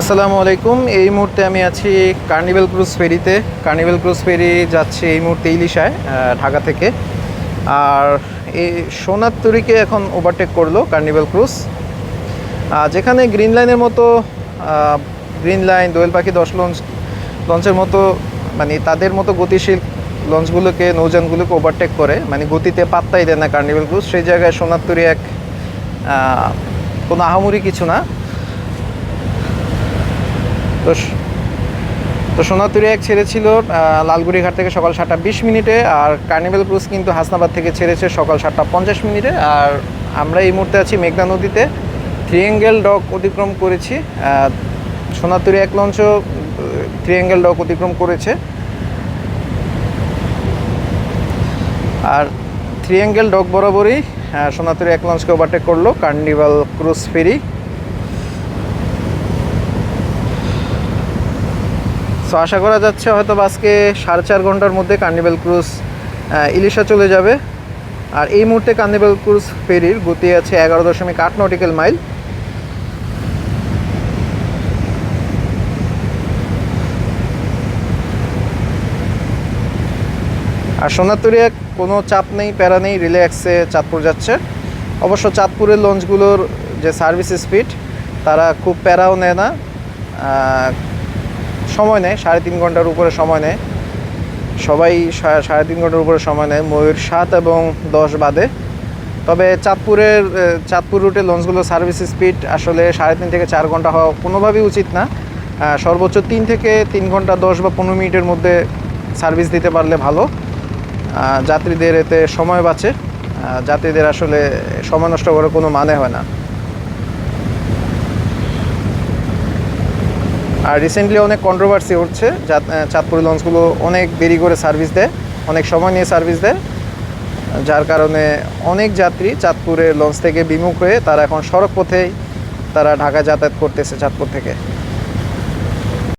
আসসালামু আলাইকুম। এই মুহূর্তে আমি আছি কার্নিভেল ক্রুজ ফেরিতে কার্নিভেল ক্রুজ ফেরি যাচ্ছে এই মুহূর্তে ইলিশায় ঢাকা থেকে। আর এই সোনার তরিকে এখন ওভারটেক করল কার্নিভেল ক্রুজ যেখানে গ্রিন লাইনের মতো গ্রিন লাইন দোয়েল পাখি দশ লঞ্চ লঞ্চের মতো মানে তাদের মতো গতিশীল লঞ্চগুলোকে নৌযানগুলোকে ওভারটেক করে। মানে গতিতে পাত্তাই দেয় না কার্নিভেল ক্রুজ সেই জায়গায় সোনার তরি এক কোনো আহামরি কিছু না। তো তো সোনাতুরি এক ছেড়েছিল আহ, লালগুড়ি ঘাট থেকে সকাল সাতটা বিশ মিনিটে আর কার্নিভেল ক্রুজ কিন্তু হাসনাবাদ থেকে ছেড়েছে সকাল সাতটা পঞ্চাশ মিনিটে। আর আমরা এই মুহূর্তে আছি মেঘনা নদীতে। থ্রিয়েঙ্গেল ডক অতিক্রম করেছি সোনাতুরি এক লঞ্চও থ্রিয়েঙ্গেল ডক অতিক্রম করেছে। আর থ্রিয়েঙ্গেল ডক বরাবরই সোনাতুরি এক লঞ্চকে ওভারটেক করল কার্নিভাল ক্রুজ ফেরি। সো আশা করা যাচ্ছে হয়তো আজকে সাড়ে চার ঘণ্টার মধ্যে কার্নিভেল ক্রুজ ইলিশা চলে যাবে। আর এই মুহূর্তে কার্নিভেল ক্রুজ ফেরির গতি আছে এগারো দশমিক আট নটিক্যাল মাইল আর সোনাতুরিয়া কোনো চাপ নেই, প্যারা নেই, রিল্যাক্সে চাঁদপুর যাচ্ছে। অবশ্য চাঁদপুরের লঞ্চগুলোর যে সার্ভিস স্পিড তারা খুব প্যারাও নেয় না। সময় নেয়, সাড়ে তিন ঘণ্টার উপরে সময় নেয়। সবাই সাড়ে তিন ঘণ্টার উপরে সময় নেয়, ময়ূর সাত এবং দশ বাদে। তবে চাঁদপুরের চাঁদপুর রুটে লঞ্চগুলো সার্ভিস স্পিড আসলে সাড়ে তিন থেকে চার ঘণ্টা হওয়া কোনোভাবেই উচিত না। সর্বোচ্চ তিন থেকে তিন ঘণ্টা, দশ বা পনেরো মিনিটের মধ্যে সার্ভিস দিতে পারলে ভালো। যাত্রীদের এতে সময় বাঁচে। যাত্রীদের আসলে সময় নষ্ট করার কোনো মানে হয় না। আর রিসেন্টলি অনেক কন্ট্রোভার্সি উঠছে চাঁদপুরি লঞ্চগুলো অনেক দেরি করে সার্ভিস দেয়, অনেক সময় নিয়ে সার্ভিস দেয়। যার কারণে অনেক যাত্রী চাঁদপুরের লঞ্চ থেকে বিমুখ হয়ে তারা এখন সড়ক পথেই তারা ঢাকা যাতায়াত করতেছে চাঁদপুর থেকে।